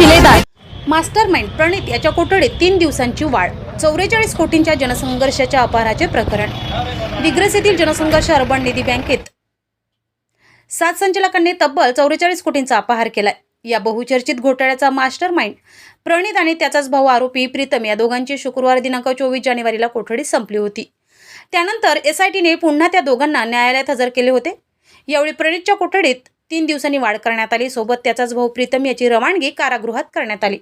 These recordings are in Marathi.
मास्टर माइंड प्रणित याच्या कोठडीत तीन दिवसांची वाढ. चौवेचाळीस कोटींच्या जनसंघर्षाच्या अपहाराचे प्रकरण. दिग्रस येथील जनसंघर्ष अर्बन निधी बँकेत. सात संचालकांनी तब्बल चौवेचाळीस कोटींचा अपहार केलाय. या बहुचर्चित घोटाळ्याचा मास्टर माइंड प्रणित आणि त्याचाच भाऊ आरोपी प्रीतम या दोघांची शुक्रवार दिनांक चोवीस जानेवारीला कोठडी संपली होती. त्यानंतर एसआयटीने पुन्हा त्या दोघांना न्यायालयात हजर केले होते. यावेळी प्रणितच्या कोठडीत तीन दिवसांनी वाढ करण्यात आली. सोबत त्याचाच भाऊ प्रीतम याची रवानगी कारागृहात करण्यात आली.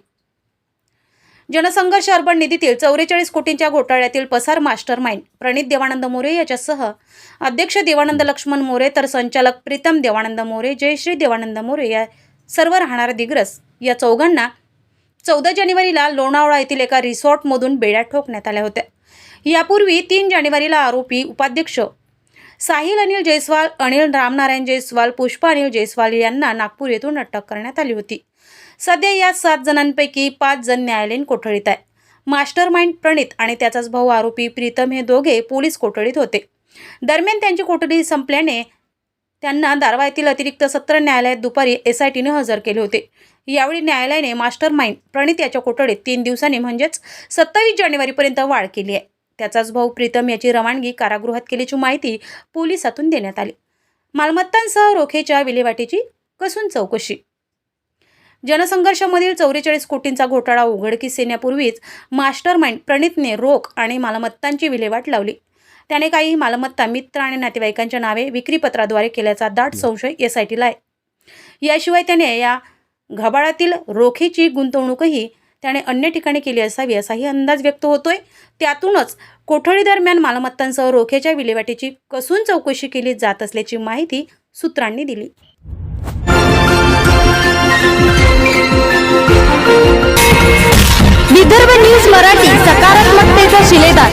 जनसंघर्ष अर्बन निधीतील चौवेचाळीस कोटींच्या घोटाळ्यातील पसार मास्टर माइंड प्रणित देवानंद मोरे याच्यासह अध्यक्ष देवानंद लक्ष्मण मोरे तर संचालक प्रीतम देवानंद मोरे जयश्री देवानंद मोरे या सर्व राहणारा दिग्रस या चौघांना चौदा जानेवारीला लोणावळा येथील एका रिसॉर्टमधून बेड्या ठोकण्यात आल्या होत्या. यापूर्वी तीन जानेवारीला आरोपी उपाध्यक्ष साहिल अनिल जयस्वाल अनिल रामनारायण जयस्वाल पुष्पा अनिल जयस्वाल यांना नागपूर येथून अटक करण्यात आली होती. सध्या या सात जणांपैकी पाच जण न्यायालयीन कोठडीत आहे मास्टर माइंड प्रणित आणि त्याचाच भाऊ आरोपी प्रीतम हे दोघे पोलीस कोठडीत होते. दरम्यान त्यांची कोठडी संपल्याने त्यांना दारवा येथील अतिरिक्त सत्र न्यायालयात दुपारी एस आय टीने हजर केले होते. यावेळी न्यायालयाने मास्टर माइंड प्रणित याच्या कोठडीत तीन दिवसांनी म्हणजेच सत्तावीस जानेवारीपर्यंत वाढ केली आहे. त्याचाच भाऊ प्रीतम याची रवानगी कारागृहात केल्याची माहिती पोलिसातून देण्यात आली. मालमत्तांसह रोखेच्या विल्हेवाटीची कसून चौकशी? जनसंघर्षामधील चौवेचाळीस कोटींचा घोटाळा उघडकीस येण्यापूर्वीच मास्टर माइंड प्रणितने रोख आणि मालमत्तांची विल्हेवाट लावली. त्याने काही मालमत्ता मित्र आणि नातेवाईकांच्या नावे विक्रीपत्राद्वारे केल्याचा दाट संशय एस आय टीला आहे. याशिवाय त्याने या घबाळातील रोखीची गुंतवणूकही त्याने अन्य ठिकाणी केली असावी असाही अंदाज व्यक्त होतोय. त्यातूनच कोठडी दरम्यान मालमत्तांसह रोखेच्या विल्हेवाटीची कसून चौकशी केली जात असल्याची माहिती सूत्रांनी दिली.